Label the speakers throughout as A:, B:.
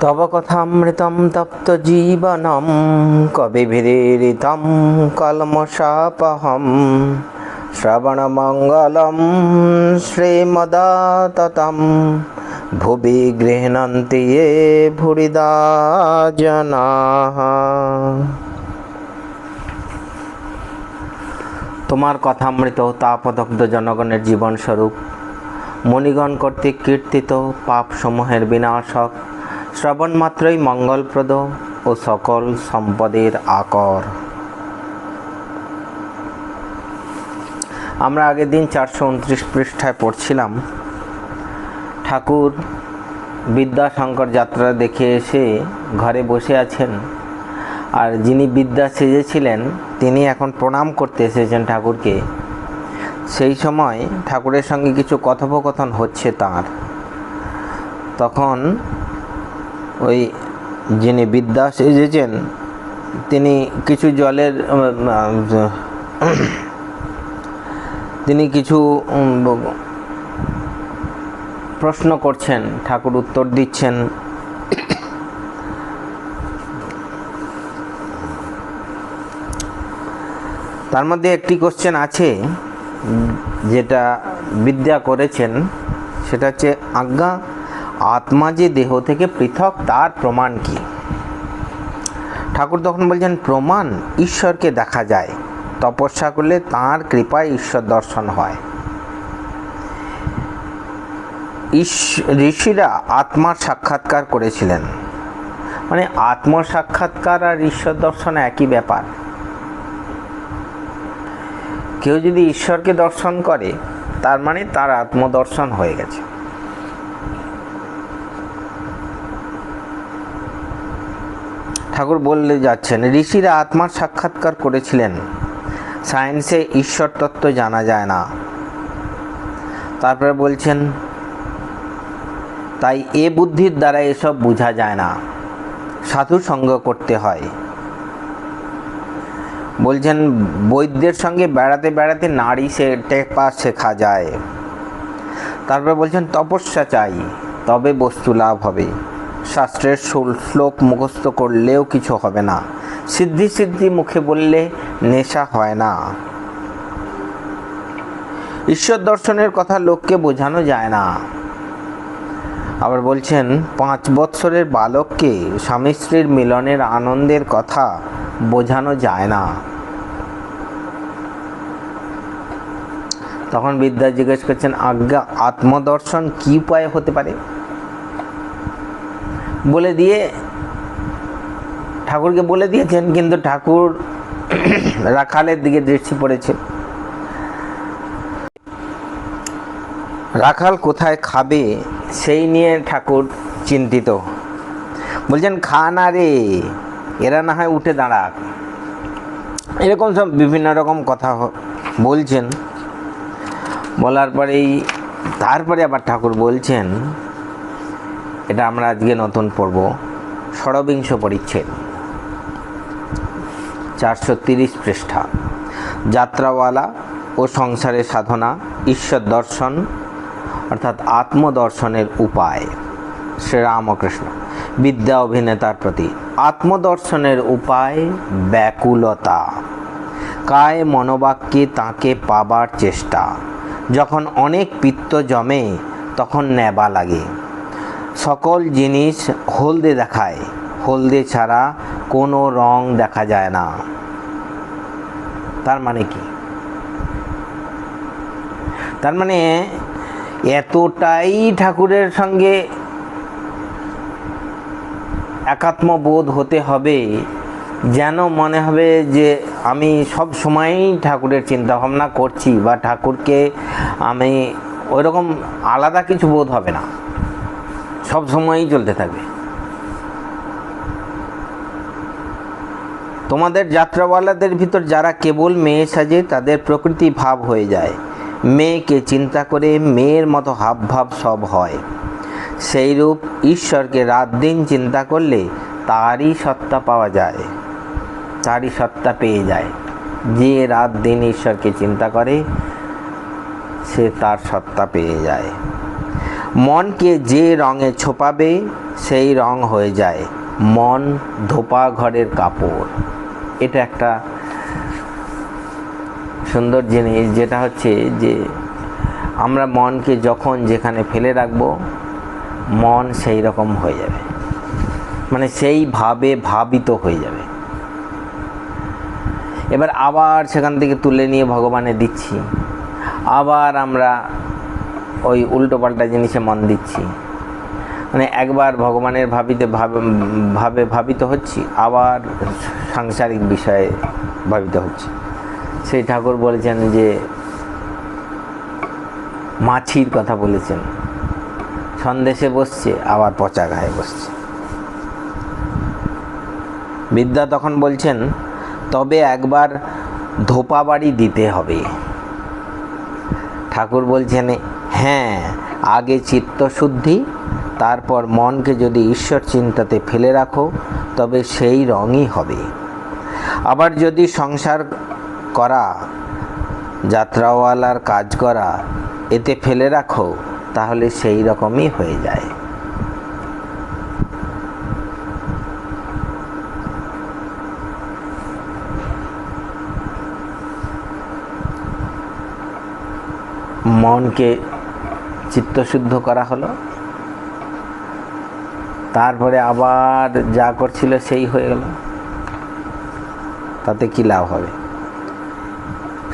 A: তব কথামৃতম তপ্ত জীবনম কবিভিরিতম কলমশাপহম। শ্রবণমঙ্গলম শ্রীমদাততম, ভুবি গৃহণন্তি ये ভুরিদা জনাঃ তোমার কথামৃত তাপদগ্ধ জনগণের জীবনস্বরূপ মণিগণ কর্তৃক কীর্তিত পাপসমূহের বিনাশক শ্রবণ মাত্রই মঙ্গলপ্রদ ও সকল সম্পদের আকর। আমরা আগের দিন চারশো উনত্রিশ পৃষ্ঠায় পড়ছিলাম। ঠাকুর বিদ্যাশঙ্কর যাত্রা দেখে এসে ঘরে বসে আছেন। আর যিনি বিদ্যা সেজেছিলেন, তিনি এখন প্রণাম করতে এসেছেন ঠাকুরকে। সেই সময় ঠাকুরের সঙ্গে কিছু কথোপকথন হচ্ছে তার। তখন ওই যিনি বিদ্যা সেজেছেন, তিনি কিছু জলের তিনি কিছু প্রশ্ন করছেন, ঠাকুর উত্তর দিচ্ছেন। তার মধ্যে একটি কোশ্চেন আছে, যেটা বিদ্যা করেছেন, সেটা হচ্ছে আজ্ঞা আত্মা যে দেহ থেকে পৃথক, তার প্রমাণ কি? ঠাকুর তখন বলছেন, প্রমাণ ঈশ্বরকে দেখা যায়। তপস্যা করলে তার কৃপায় ঈশ্বর দর্শন হয়। ঋষিরা আত্মার সাক্ষাৎকার করেছিলেন। মানে আত্ম সাক্ষাৎকার আর ঈশ্বর দর্শন একই ব্যাপার। কেউ যদি ঈশ্বরকে দর্শন করে, তার মানে তার আত্মদর্শন হয়ে গেছে। ঠাকুর বললে যাচ্ছেন, ঋষিরা আত্মার সাক্ষাৎকার করেছিলেন। সায়েন্সে ঈশ্বর তত্ত্ব জানা যায় না। তারপরে বলছেন, তাই এ বুদ্ধির দ্বারা এসব বোঝা যায় না। সাধু সঙ্গ করতে হয়। বলছেন, বৈদ্যের সঙ্গে বেড়াতে বেড়াতে নারী সে টেপা শেখা যায়। তারপরে বলছেন, তপস্যা চাই, তবে বস্তু লাভ হবে। শাস্ত্রের শুল- শ্লোক মুখস্থ করলেও কিছু হবে না। সিদ্ধি সিদ্ধি মুখে বললে নেশা হয় না। ঈশ্বর দর্শনের কথা লোককে বোঝানো যায় না। আবার বলছেন, পাঁচ বৎসরের বালককে স্বামী স্ত্রীর মিলনের আনন্দের কথা বোঝানো যায় না। তখন বিদ্যা জিজ্ঞেস করছেন, আজ্ঞা, আত্মদর্শন কি উপায়ে হতে পারে? বলে দিয়ে, ঠাকুরকে বলে দিয়েছেন, কিন্তু ঠাকুর রাখালের দিকে দৃষ্টি পড়েছে। রাখাল কোথায় খাবে, সেই নিয়ে ঠাকুর চিন্তিত। বলছেন, খা না রে, এরা না হয় উঠে দাঁড়াক এরকম সব বিভিন্ন রকম কথা বলছেন। বলার পরেই, তারপরে আবার ঠাকুর বলছেন এটা আমরা আজকে নতুন পড়ব ষড়বিংশ পরিচ্ছেদ। চারশো তিরিশ পৃষ্ঠা। যাত্রাওয়ালা ও সংসারের সাধনা, ঈশ্বর দর্শন, অর্থাৎ আত্মদর্শনের উপায়। শ্রীরামকৃষ্ণ। বিদ্যা অভিনেতার প্রতি আত্মদর্শনের উপায় ব্যাকুলতা। কায় মনোবাক্যে তাকে পাবার চেষ্টা। যখন অনেক পিত্ত জমে, তখন নেবা লাগে। সকল জিনিস হলদে দেখায়। হলদে ছাড়া কোনো রং দেখা যায় না। তার মানে কি? তার মানে এতটাই ঠাকুরের সঙ্গে একাত্ম বোধ হতে হবে, যেন মনে হবে যে আমি সব সময়ই ঠাকুরের চিন্তা ভাবনা করছি বা ঠাকুরকে আমি ওইরকম আলাদা কিছু বোধ হবে না। সব সময়ই চলতে থাকবে। তোমাদের যাত্রাওয়ালাদের ভিতর যারা কেবল মেয়ে সাজে, তাদের প্রকৃতি ভাব হয়ে যায়। মেয়েকে চিন্তা করে মেয়ের মতো হাব ভাব সব হয়। সেইরূপ ঈশ্বরকে রাত দিন চিন্তা করলে তারই সত্তা পাওয়া যায়, তারই সত্তা পেয়ে যায়। যে রাত দিন ঈশ্বরকে চিন্তা করে, সে তার সত্তা পেয়ে যায়। মনকে যে রঙে ছোপাবে, সেই রং হয়ে যায় মন ধোপা ঘরের কাপড়। এটা একটা সুন্দর জিনিস, যেটা হচ্ছে যে আমরা মনকে যখন যেখানে ফেলে রাখব, মন সেই রকম হয়ে যাবে। মানে সেইভাবে ভাবিত হয়ে যাবে। এবার আবার সেখান থেকে তুলে নিয়ে ভগবানে দিচ্ছি। আবার আমরা ওই উল্টোপাল্টা জিনিসে মন দিচ্ছি। মানে একবার ভগবানের ভাবিতে ভাবে ভাবে ভাবিত হচ্ছি, আবার সাংসারিক বিষয়ে ভাবিত হচ্ছে। সেই ঠাকুর বলেছেন যে, মাছির কথা বলেছেন। সন্দেশে বসছে, আবার পচা গায়ে বসছে। বিদ্যা তখন বলছেন, তবে একবার ধোপা বাড়ি দিতে হবে। ঠাকুর বলছেন হ্যাঁ আগে চিত্তশুদ্ধি তারপর মনকে যদি ঈশ্বর চিন্তাতে ফেলে রাখো, তবে সেই রঙই হবে। আবার যদি সংসার করা, যাত্রাওয়ালার কাজ করা, এতে ফেলে রাখো, তাহলে সেই রকমই হয়ে যায়। মনকে চিত্তশুদ্ধ করা হলো। তারপরে আবার যা করছিল সেই হয়ে গেল। তাতে কি লাভ হবে?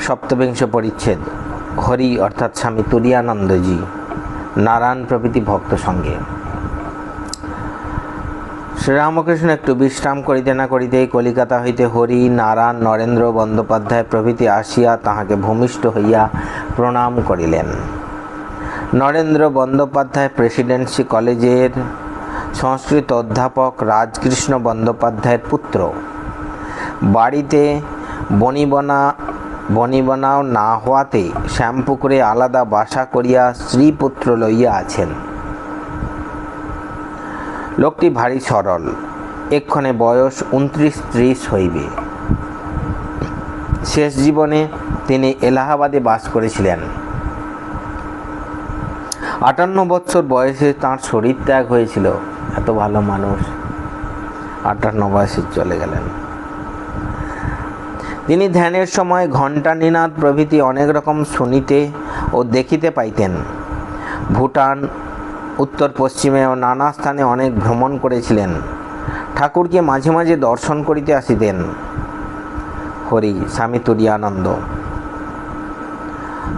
A: সপ্তবিংশ পরিচ্ছেদ, হরি অর্থাৎ স্বামী তুরিয়ানন্দজি নারায়ণ প্রভৃতি ভক্ত সঙ্গে। শ্রীরামকৃষ্ণ একটু বিশ্রাম করিতে না করিতেই কলিকাতা হইতে হরি, নারায়ণ, নরেন্দ্র বন্দ্যোপাধ্যায় প্রভৃতি আসিয়া তাহাকে ভূমিষ্ঠ হইয়া প্রণাম করিলেন। নরেন্দ্র বন্দ্যোপাধ্যায় প্রেসিডেন্সি কলেজের সংস্কৃত অধ্যাপক রাজকৃষ্ণ বন্দ্যোপাধ্যায়ের পুত্র। বাড়িতে বনিবনা, বনিবনাও না হওয়াতে শ্যামপুকুরে আলাদা বাসা করিয়া স্ত্রীপুত্র লইয়া আছেন। লোকটি ভারী সরল। এক্ষণে বয়স উনত্রিশ ত্রিশ হইবে। শেষ জীবনে তিনি এলাহাবাদে বাস করেছিলেন। আটান্ন বছর বয়সে তাঁর শরীর ত্যাগ হয়েছিল। এত ভালো মানুষ। আটান্ন বয়সে চলে গেলেন। তিনি ধ্যানের সময় ঘণ্টা নিনাদ প্রভৃতি অনেক রকম শুনিতে ও দেখিতে পাইতেন। ভুটান, উত্তর পশ্চিমে ও নানা স্থানে অনেক ভ্রমণ করেছিলেন। ঠাকুরকে মাঝে মাঝে দর্শন করিতে আসিতেন। হরি, স্বামী তুরিয়ানন্দ।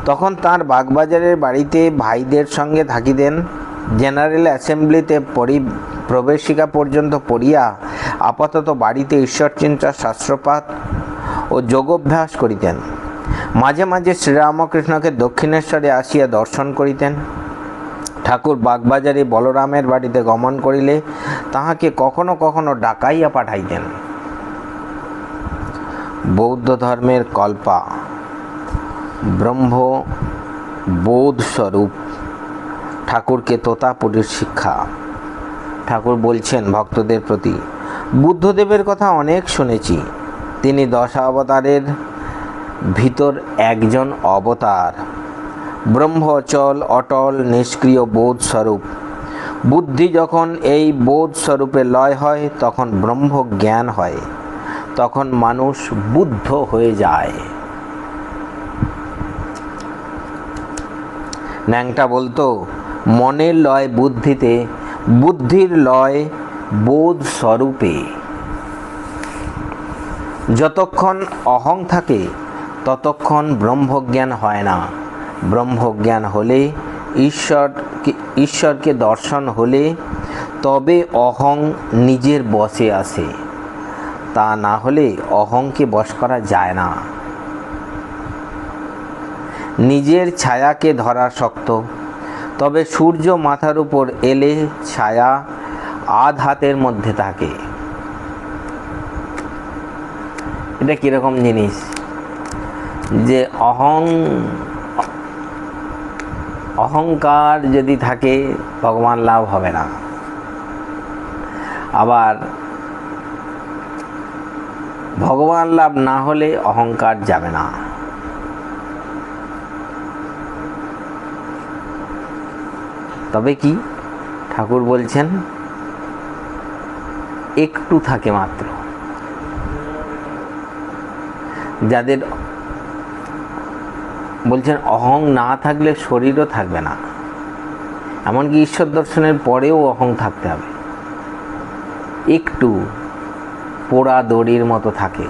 A: তখন তার বাগবাজারের বাড়িতে ভাইদের সঙ্গে থাকিতেন। জেনারেল অ্যাসেম্বলিতে পরি প্রবেশিকা পর্যন্ত পড়িয়া আপাতত বাড়িতে ঈশ্বরচিন্তা শাস্ত্রপাত ও যোগাভ্যাস করিতেন। মাঝে মাঝে শ্রীরামকৃষ্ণকে দক্ষিণেশ্বরে আসিয়া দর্শন করিতেন। ঠাকুর বাগবাজারে বলরামের বাড়িতে গমন করিলে তাহাকে কখনো কখনো ডাকাইয়া পাঠাইতেন। বৌদ্ধ ধর্মের কল্পা ব্রহ্ম বোধ স্বরূপ ঠাকুরকে তোতাপুরীর শিক্ষা। ঠাকুর বলছেন ভক্তদের প্রতি, বুদ্ধদেবের কথা অনেক শুনেছি। তিনি দশ অবতারের ভিতর একজন অবতার। ব্রহ্ম অচল অটল, নিষ্ক্রিয় বোধ স্বরূপ বুদ্ধি যখন এই বোধ স্বরূপে লয় হয়, তখন ব্রহ্ম জ্ঞান হয়। তখন মানুষ বুদ্ধ হয়ে যায়। ন্যাংটা বলতো, মনের লয় বুদ্ধিতে, বুদ্ধির লয় বোধ স্বরূপে। যতক্ষণ অহং থাকে, ততক্ষণ ব্রহ্মজ্ঞান হয় না। ব্রহ্মজ্ঞান হলে, ঈশ্বর ঈশ্বরকে দর্শন হলে, তবে অহং নিজের বসে আসে তা না হলে অহংকে বশ করা যায় না। নিজের ছায়াকে ধরা শক্ত। তবে সূর্য মাথার উপর এলে ছায়া আধ হাতের মধ্যে থাকে। এটা কীরকম জিনিস? যে অহং, অহংকার যদি থাকে, ভগবান লাভ হবে না। আবার ভগবান লাভ না হলে অহংকার যাবে না। তবে কি? ঠাকুর বলছেন, একটু থাকে মাত্র। যাদের বলছেন, অহং না থাকলে শরীরও থাকবে না। এমনকি ঈশ্বর দর্শনের পরেও অহং থাকতে হবে। একটু পোড়া দড়ির মতো থাকে।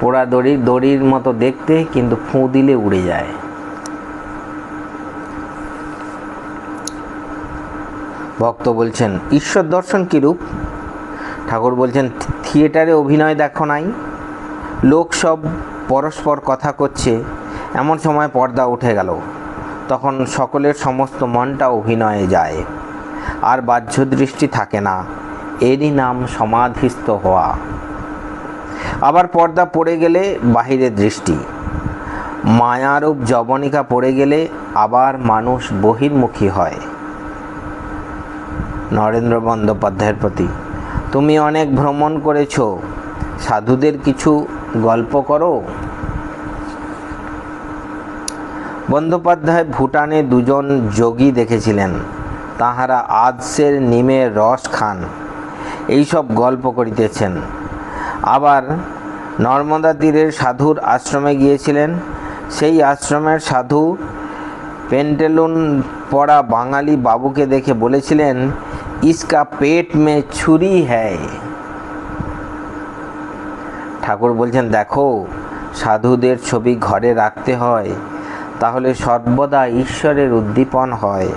A: পোড়া দড়ি, দড়ির মতো দেখতে, কিন্তু ফুঁ দিলে উড়ে যায়। ভক্ত বলছেন, ঈশ্বর দর্শন কীরূপ? ঠাকুর বলছেন, থিয়েটারে অভিনয় দেখো নাই। লোক সব পরস্পর কথা করছে। এমন সময় পর্দা উঠে গেল। তখন সকলের সমস্ত মনটা অভিনয়ে যায়। আর বাহ্য দৃষ্টি থাকে না। এরই নাম সমাধিস্থ হওয়া। আবার পর্দা পড়ে গেলে বাহিরে দৃষ্টি। মায়ারূপ জবনিকা পড়ে গেলে আবার মানুষ বহির্মুখী হয়। নরেন্দ্র বন্দ্যোপাধ্যায়ের প্রতি। তুমি অনেক ভ্রমণ করেছ। সাধুদের কিছু গল্প করো। বন্দ্যোপাধ্যায় ভুটানে দুজন যোগী দেখেছিলেন। তাহারা আদসের নিমের রস খান। এইসব গল্প করিতেছেন। আবার নর্মদা তীরের সাধুর আশ্রমে গিয়েছিলেন। সেই আশ্রমের সাধু পেন্টেলুন পড়া বাঙালি বাবুকে দেখে বলেছিলেন ইসকা পেট মে ছুরি হ্যায় ঠাকুর বলছেন দেখো সাধুদের ছবি ঘরে রাখতে হয় তাহলে সর্বদা ঈশ্বরের উদ্দীপন হয়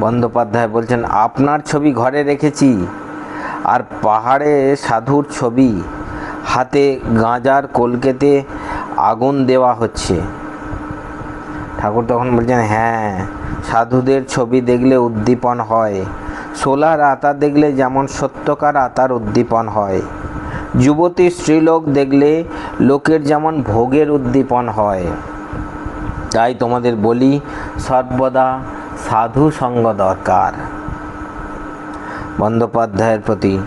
A: বন্দ্যোপাধ্যায় বলছেন, আপনার ছবি ঘরে রেখেছি, আর পাহাড়ে সাধুর ছবি, হাতে গাঁজার কলকেতে আগুন দেওয়া হচ্ছে। ঠাকুর তখন বলছেন হ্যাঁ সাধুদের ছবি দেখলে উদ্দীপন হয়। সোলার আতা দেখলে যেমন সত্যকার আতার উদ্দীপন হয়। যুবতী স্ত্রীলোক দেখলে লোকের যেমন ভোগের উদ্দীপন হয়। তাই তোমাদের বলি, সর্বদা সাধু সঙ্গ দরকার। বন্দ্যোপাধ্যায়ের প্রতি,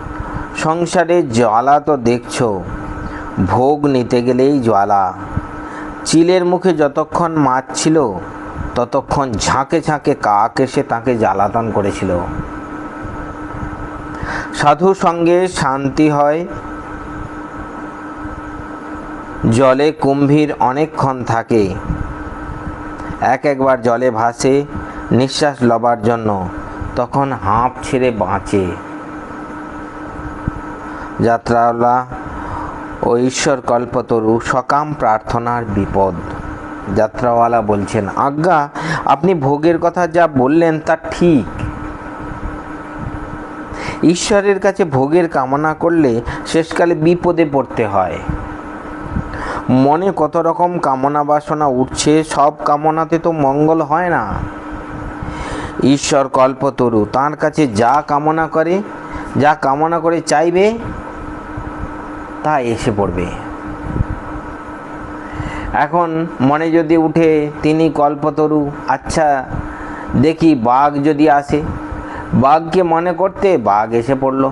A: সংসারে জ্বালা তো দেখছ, ভোগ নিতে গেলেই জ্বালা। চিলের মুখে যতক্ষণ মাছ ছিল ততক্ষণ ঝাঁকে ঝাঁকে কাক এসে তাকে জ্বালাতন করেছিল। সাধু সঙ্গে শান্তি হয়। জলে কুম্ভীর অনেকক্ষণ থাকে। এক একবার জলে ভাসে, নিঃশ্বাস লবার জন্য। তখন হাঁপ ছেড়ে বাঁচে। যাত্রাওয়ালা ও ঈশ্বর কল্পতরু সকাম প্রার্থনার বিপদ। যাত্রাওয়ালা বলছেন, আজ্ঞা, আপনি ভোগের কথা যা বললেন তা ঠিক। ঈশ্বরের কাছে ভোগের কামনা করলে শেষকালে বিপদে পড়তে হয়। মনে কত রকম কামনা বাসনা উঠছে, সব কামনাতে তো মঙ্গল হয় না। ঈশ্বর কল্পতরু, তার কাছে যা কামনা করে, যা কামনা করে চাইবে, তা এসে পড়বে। এখন মনে যদি উঠে তিনি কল্পতরু আচ্ছা দেখি বাঘ যদি আসে। বাঘকে মনে করতে বাঘ এসে পড়ল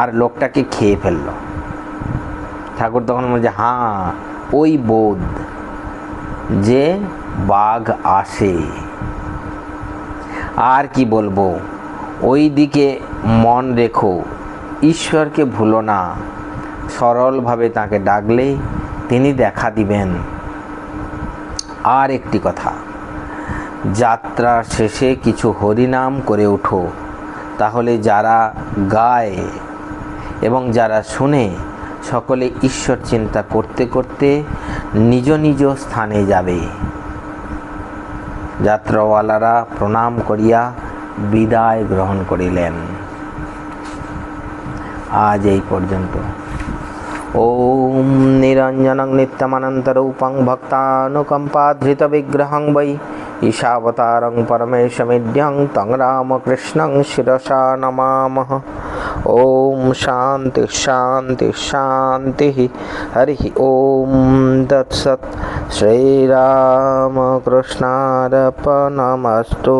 A: আর লোকটাকে খেয়ে ফেলল। ঠাকুর তখন বলছে হ্যাঁ ওই বোধ যে বাঘ আসে। আর কি বলব, ওই দিকে মন রেখো, ঈশ্বরকে ভুলো না। সরলভাবে তাকে ডাকলে তিনি দেখা দিবেন। আর একটি কথা, যাত্রার শেষে কিছু হরিনাম করে ওঠো, তাহলে যারা গায় এবং যারা শুনে সকলে ঈশ্বর চিন্তা করতে করতে নিজ নিজ স্থানে যাবে। যাত্রাওয়ালারা প্রণাম করিয়া বিদায় গ্রহণ করিলেন। আজ এই পর্যন্ত। ॐ निरञ्जनं नित्यमनन्तरूपं भक्तानुकम्पाधृतविग्रहं वै ईशावतारं परमेशमिड्यं तं रामकृष्णं शिरसा नमामः ॐ शान्ति शान्ति शान्तिः हरिः ॐ तत्सत् श्रीरामकृष्णार्पणमस्तु